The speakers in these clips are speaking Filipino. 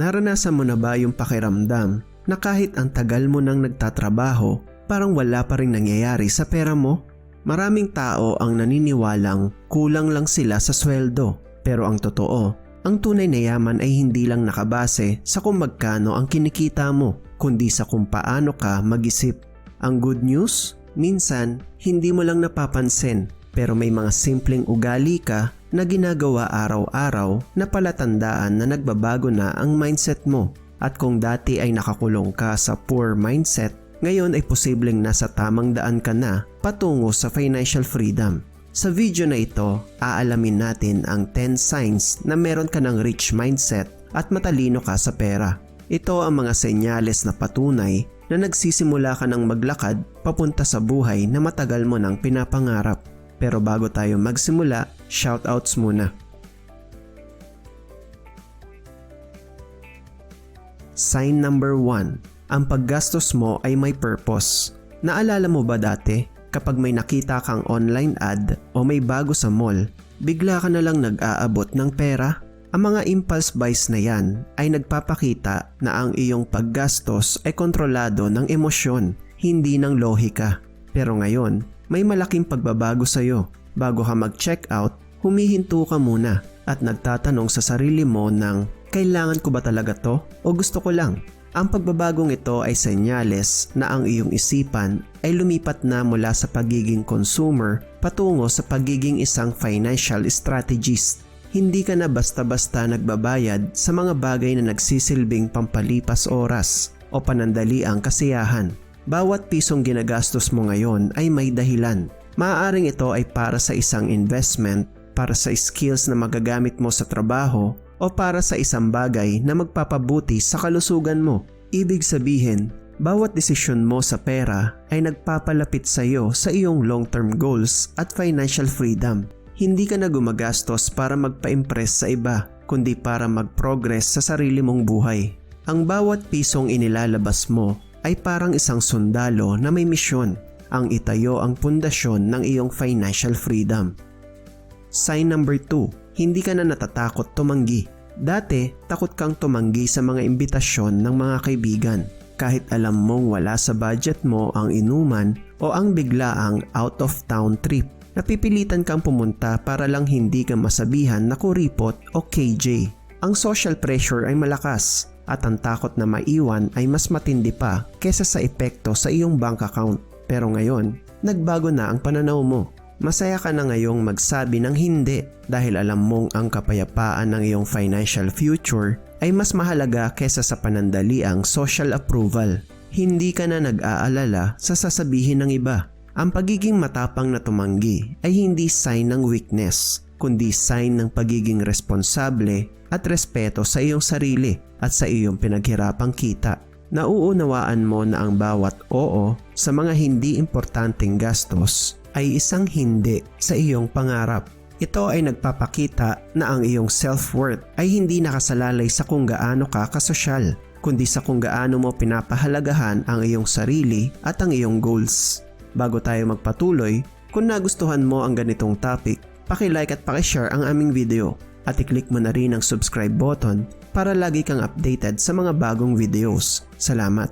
Naranasan mo na ba yung pakiramdam na kahit ang tagal mo nang nagtatrabaho, parang wala pa rin nangyayari sa pera mo? Maraming tao ang naniniwalang kulang lang sila sa sweldo. Pero ang totoo, ang tunay na yaman ay hindi lang nakabase sa kung magkano ang kinikita mo, kundi sa kung paano ka mag-isip. Ang good news, minsan hindi mo lang napapansin pero may mga simpleng ugali ka na ginagawa araw-araw na palatandaan na nagbabago na ang mindset mo. At kung dati ay nakakulong ka sa poor mindset, ngayon ay posibleng nasa tamang daan ka na patungo sa financial freedom. Sa video na ito, aalamin natin ang 10 signs na meron ka ng rich mindset at matalino ka sa pera. Ito ang mga senyales na patunay na nagsisimula ka ng maglakad papunta sa buhay na matagal mo nang pinapangarap. Pero bago tayo magsimula, shoutouts muna. Sign number 1. Ang paggastos mo ay may purpose. Naalala mo ba dati kapag may nakita kang online ad o may bago sa mall, bigla ka na lang nag-aabot ng pera? Ang mga impulse buys na yan ay nagpapakita na ang iyong paggastos ay kontrolado ng emosyon, hindi ng lohika. Pero ngayon, may malaking pagbabago sa iyo. Bago ka mag-check out, humihinto ka muna at nagtatanong sa sarili mo ng kailangan ko ba talaga to o gusto ko lang? Ang pagbabagong ito ay senyales na ang iyong isipan ay lumipat na mula sa pagiging consumer patungo sa pagiging isang financial strategist. Hindi ka na basta-basta nagbabayad sa mga bagay na nagsisilbing pampalipas oras o panandali ang kasiyahan. Bawat pisong ginagastos mo ngayon ay may dahilan. Maaaring ito ay para sa isang investment, para sa skills na magagamit mo sa trabaho, o para sa isang bagay na magpapabuti sa kalusugan mo. Ibig sabihin, bawat desisyon mo sa pera ay nagpapalapit sa iyo sa iyong long-term goals at financial freedom. Hindi ka na gumagastos para magpa-impress sa iba, kundi para mag-progress sa sarili mong buhay. Ang bawat pisong inilalabas mo ay parang isang sundalo na may misyon ang itayo ang pundasyon ng iyong financial freedom. Sign number 2, hindi ka na natatakot tumanggi. Dati, takot kang tumanggi sa mga imbitasyon ng mga kaibigan. Kahit alam mong wala sa budget mo ang inuman o ang biglaang out of town trip. Napipilitan kang pumunta para lang hindi ka masabihan na kuripot o KJ. Ang social pressure ay malakas at ang takot na maiwan ay mas matindi pa kesa sa epekto sa iyong bank account. Pero ngayon, nagbago na ang pananaw mo. Masaya ka na ngayong magsabi ng hindi dahil alam mong ang kapayapaan ng iyong financial future ay mas mahalaga kesa sa panandaliang social approval. Hindi ka na nag-aalala sa sasabihin ng iba. Ang pagiging matapang na tumanggi ay hindi sign ng weakness, kundi sign ng pagiging responsable at respeto sa iyong sarili at sa iyong pinaghirapang kita. Nauunawaan mo na ang bawat oo sa mga hindi importanteng gastos ay isang hindi sa iyong pangarap. Ito ay nagpapakita na ang iyong self-worth ay hindi nakasalalay sa kung gaano ka kasosyal, kundi sa kung gaano mo pinapahalagahan ang iyong sarili at ang iyong goals. Bago tayo magpatuloy, kung nagustuhan mo ang ganitong topic, paki-like at paki-share ang aming video at i-click mo na rin ang subscribe button para lagi kang updated sa mga bagong videos. Salamat!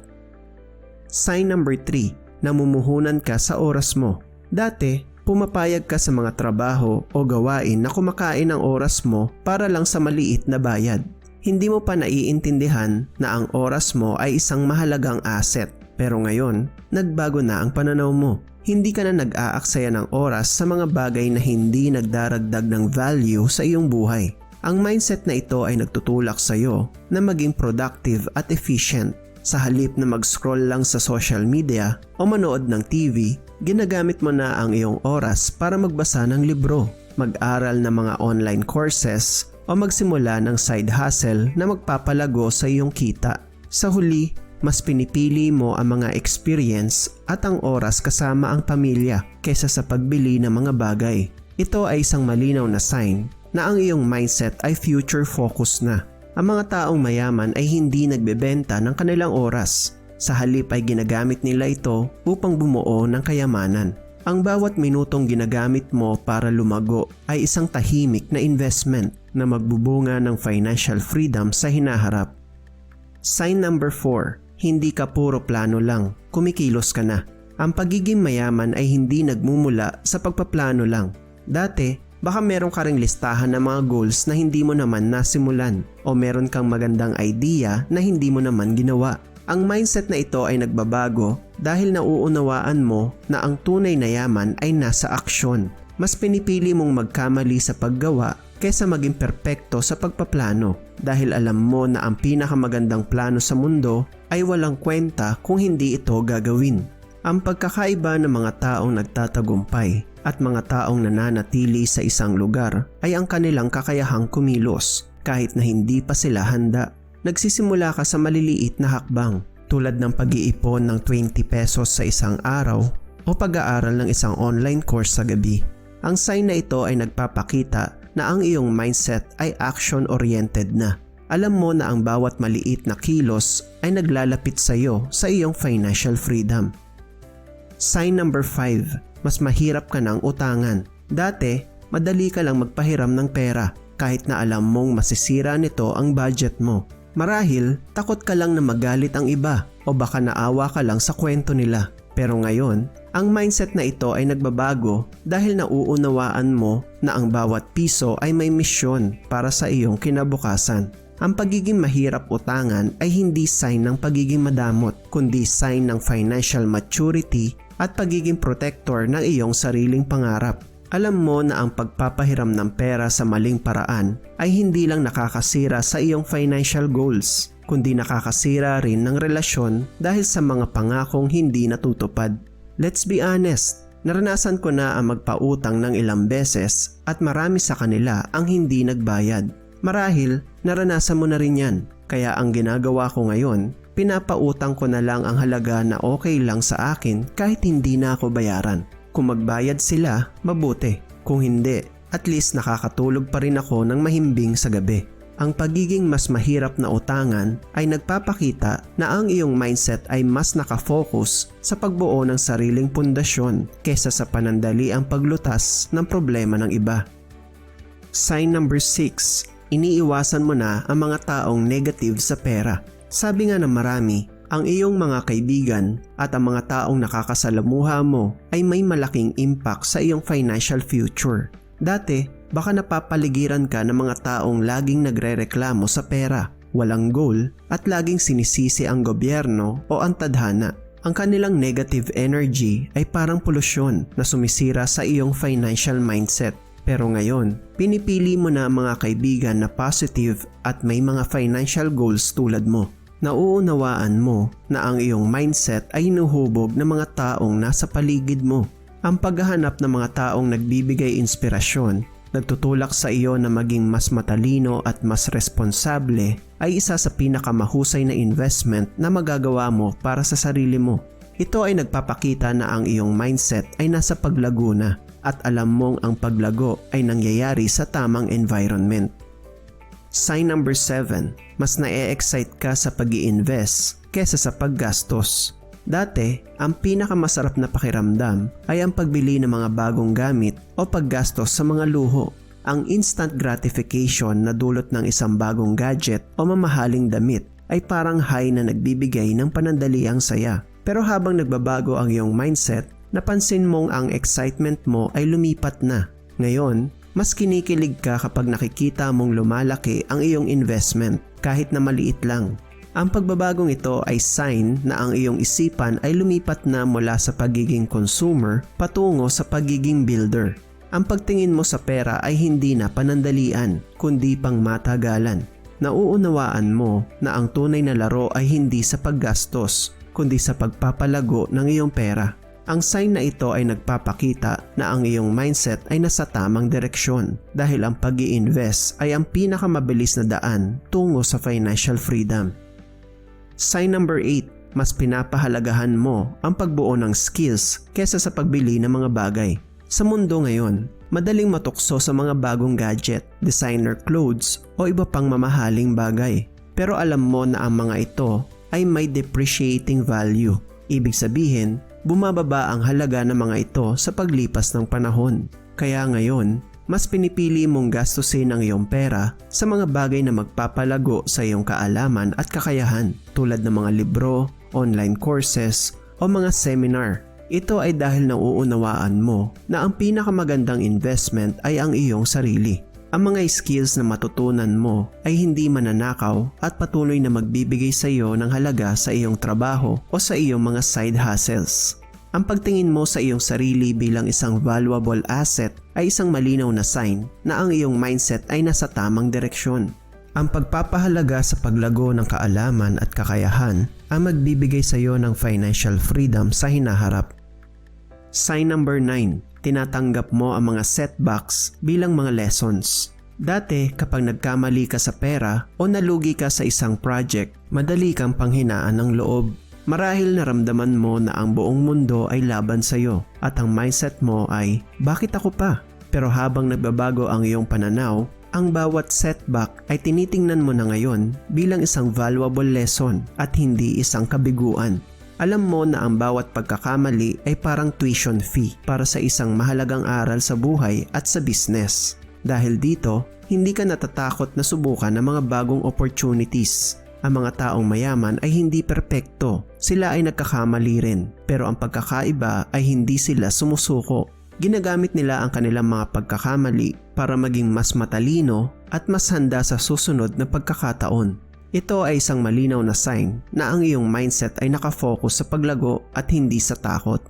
Sign number 3, namumuhunan ka sa oras mo. Dati, pumapayag ka sa mga trabaho o gawain na kumakain ang oras mo para lang sa maliit na bayad. Hindi mo pa naiintindihan na ang oras mo ay isang mahalagang asset. Pero ngayon, nagbago na ang pananaw mo. Hindi ka na nag-aaksaya ng oras sa mga bagay na hindi nagdaragdag ng value sa iyong buhay. Ang mindset na ito ay nagtutulak sa iyo na maging productive at efficient. Sa halip na mag-scroll lang sa social media o manood ng TV, ginagamit mo na ang iyong oras para magbasa ng libro, mag-aral ng mga online courses o magsimula ng side hustle na magpapalago sa iyong kita. Sa huli, mas pinipili mo ang mga experience at ang oras kasama ang pamilya kaysa sa pagbili ng mga bagay. Ito ay isang malinaw na sign na ang iyong mindset ay future focus na. Ang mga taong mayaman ay hindi nagbebenta ng kanilang oras. Sa halip ay ginagamit nila ito upang bumuo ng kayamanan. Ang bawat minutong ginagamit mo para lumago ay isang tahimik na investment na magbubunga ng financial freedom sa hinaharap. Sign number 4. Hindi ka puro plano lang, kumikilos ka na. Ang pagiging mayaman ay hindi nagmumula sa pagpaplano lang. Dati, baka meron ka ring listahan ng mga goals na hindi mo naman nasimulan o meron kang magandang idea na hindi mo naman ginawa. Ang mindset na ito ay nagbabago dahil nauunawaan mo na ang tunay na yaman ay nasa aksyon. Mas pinipili mong magkamali sa paggawa kaysa maging perpekto sa pagpaplano dahil alam mo na ang pinakamagandang plano sa mundo ay walang kwenta kung hindi ito gagawin. Ang pagkakaiba ng mga taong nagtatagumpay at mga taong nananatili sa isang lugar ay ang kanilang kakayahang kumilos kahit na hindi pa sila handa. Nagsisimula ka sa maliliit na hakbang tulad ng pag-iipon ng 20 pesos sa isang araw o pag-aaral ng isang online course sa gabi. Ang sign na ito ay nagpapakita na ang iyong mindset ay action-oriented na. Alam mo na ang bawat maliit na kilos ay naglalapit sa iyo sa iyong financial freedom. Sign number 5. Mas mahirap ka ng utangan. Dati, madali ka lang magpahiram ng pera kahit na alam mong masisira nito ang budget mo. Marahil, takot ka lang na magalit ang iba o baka naawa ka lang sa kwento nila. Pero ngayon, ang mindset na ito ay nagbabago dahil nauunawaan mo na ang bawat piso ay may misyon para sa iyong kinabukasan. Ang pagiging mahirap utangan ay hindi sign ng pagiging madamot, kundi sign ng financial maturity at pagiging protector ng iyong sariling pangarap. Alam mo na ang pagpapahiram ng pera sa maling paraan ay hindi lang nakakasira sa iyong financial goals, kundi nakakasira rin ng relasyon dahil sa mga pangakong hindi natutupad. Let's be honest, naranasan ko na ang magpautang ng ilang beses at marami sa kanila ang hindi nagbayad. Marahil, naranasan mo na rin yan. Kaya ang ginagawa ko ngayon, pinapautang ko na lang ang halaga na okay lang sa akin kahit hindi na ako bayaran. Kung magbayad sila, mabuti. Kung hindi, at least nakakatulog pa rin ako ng mahimbing sa gabi. Ang pagiging mas mahirap na utangan ay nagpapakita na ang iyong mindset ay mas nakafocus sa pagbuo ng sariling pundasyon kesa sa panandali ang paglutas ng problema ng iba. Sign number 6. Iniiwasan mo na ang mga taong negative sa pera. Sabi nga ng marami, ang iyong mga kaibigan at ang mga taong nakakasalamuha mo ay may malaking impact sa iyong financial future. Dati, baka napapaligiran ka ng mga taong laging nagrereklamo sa pera, walang goal at laging sinisisi ang gobyerno o ang tadhana. Ang kanilang negative energy ay parang polusyon na sumisira sa iyong financial mindset. Pero ngayon, pinipili mo na ang mga kaibigan na positive at may mga financial goals tulad mo nauunawaan mo na ang iyong mindset ay inuhubog ng mga taong nasa paligid mo. Ang paghahanap ng mga taong nagbibigay inspirasyon, nagtutulak sa iyo na maging mas matalino at mas responsable ay isa sa pinakamahusay na investment na magagawa mo para sa sarili mo. Ito ay nagpapakita na ang iyong mindset ay nasa paglago na at alam mong ang paglago ay nangyayari sa tamang environment. Sign number 7. Mas na-excite ka sa pag invest kesa sa paggastos. Dati, ang pinakamasarap na pakiramdam ay ang pagbili ng mga bagong gamit o paggastos sa mga luho. Ang instant gratification na dulot ng isang bagong gadget o mamahaling damit ay parang high na nagbibigay ng panandaliang saya. Pero habang nagbabago ang iyong mindset, napansin mong ang excitement mo ay lumipat na. Ngayon, mas kinikilig ka kapag nakikita mong lumalaki ang iyong investment kahit na maliit lang. Ang pagbabagong ito ay sign na ang iyong isipan ay lumipat na mula sa pagiging consumer patungo sa pagiging builder. Ang pagtingin mo sa pera ay hindi na panandalian, kundi pang matagalan. Nauunawaan mo na ang tunay na laro ay hindi sa paggastos, kundi sa pagpapalago ng iyong pera. Ang sign na ito ay nagpapakita na ang iyong mindset ay nasa tamang direksyon dahil ang pag invest ay ang pinakamabilis na daan tungo sa financial freedom. Sign number 8, mas pinapahalagahan mo ang pagbuo ng skills kesa sa pagbili ng mga bagay. Sa mundo ngayon, madaling matukso sa mga bagong gadget, designer clothes o iba pang mamahaling bagay. Pero alam mo na ang mga ito ay may depreciating value. Ibig sabihin, bumababa ang halaga ng mga ito sa paglipas ng panahon. Kaya ngayon, mas pinipili mong gastusin ang iyong pera sa mga bagay na magpapalago sa iyong kaalaman at kakayahan tulad ng mga libro, online courses, o mga seminar. Ito ay dahil nauunawaan mo na ang pinakamagandang investment ay ang iyong sarili. Ang mga skills na matutunan mo ay hindi mananakaw at patuloy na magbibigay sa iyo ng halaga sa iyong trabaho o sa iyong mga side hustles. Ang pagtingin mo sa iyong sarili bilang isang valuable asset ay isang malinaw na sign na ang iyong mindset ay nasa tamang direksyon. Ang pagpapahalaga sa paglago ng kaalaman at kakayahan ang magbibigay sa iyo ng financial freedom sa hinaharap. Sign number 9. Tinatanggap mo ang mga setbacks bilang mga lessons. Dati kapag nagkamali ka sa pera o nalugi ka sa isang project, madali kang panghinaan ng loob. Marahil naramdaman mo na ang buong mundo ay laban sa iyo at ang mindset mo ay, bakit ako pa? Pero habang nagbabago ang iyong pananaw, ang bawat setback ay tinitingnan mo na ngayon bilang isang valuable lesson at hindi isang kabiguan. Alam mo na ang bawat pagkakamali ay parang tuition fee para sa isang mahalagang aral sa buhay at sa business. Dahil dito, hindi ka natatakot na subukan ng mga bagong opportunities. Ang mga taong mayaman ay hindi perpekto. Sila ay nagkakamali rin. Pero ang pagkakaiba ay hindi sila sumusuko. Ginagamit nila ang kanilang mga pagkakamali para maging mas matalino at mas handa sa susunod na pagkakataon. Ito ay isang malinaw na sign na ang iyong mindset ay nakafocus sa paglago at hindi sa takot.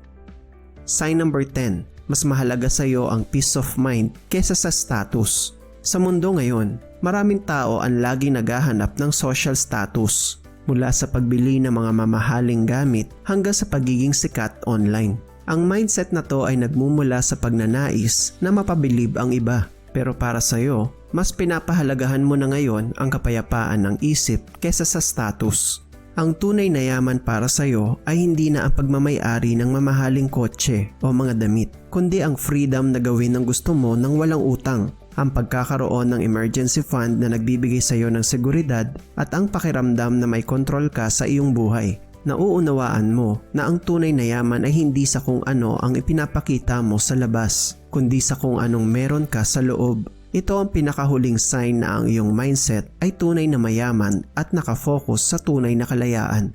Sign number 10. Mas mahalaga sa iyo ang peace of mind kesa sa status. Sa mundo ngayon, maraming tao ang lagi naghahanap ng social status mula sa pagbili ng mga mamahaling gamit hanggang sa pagiging sikat online. Ang mindset na to ay nagmumula sa pagnanais na mapabilib ang iba. Pero para sa iyo, mas pinapahalagahan mo na ngayon ang kapayapaan ng isip kesa sa status. Ang tunay na yaman para sa iyo ay hindi na ang pagmamayari ng mamahaling kotse o mga damit, kundi ang freedom na gawin ang gusto mo nang walang utang, ang pagkakaroon ng emergency fund na nagbibigay sa iyo ng seguridad at ang pakiramdam na may kontrol ka sa iyong buhay. Nauunawaan mo na ang tunay na yaman ay hindi sa kung ano ang ipinapakita mo sa labas, kundi sa kung anong meron ka sa loob. Ito ang pinakahuling sign na ang iyong mindset ay tunay na mayaman at nakafocus sa tunay na kalayaan.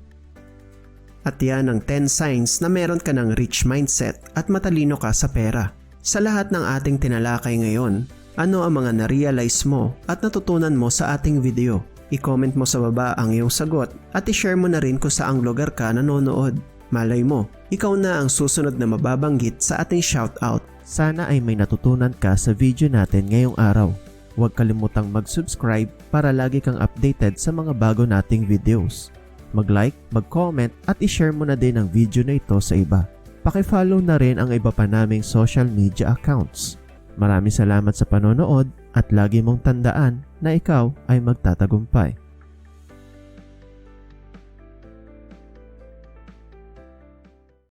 At yan ang 10 signs na meron ka ng rich mindset at matalino ka sa pera. Sa lahat ng ating tinalakay ngayon, ano ang mga na-realize mo at natutunan mo sa ating video? I-comment mo sa baba ang iyong sagot at i-share mo na rin kung saang lugar ka nanonood. Malay mo, ikaw na ang susunod na mababanggit sa ating shoutout. Sana ay may natutunan ka sa video natin ngayong araw. Huwag kalimutang mag-subscribe para lagi kang updated sa mga bago nating videos. Mag-like, mag-comment at i-share mo na din ang video na ito sa iba. Pakifollow na rin ang iba pa naming social media accounts. Maraming salamat sa panonood at lagi mong tandaan na ikaw ay magtatagumpay.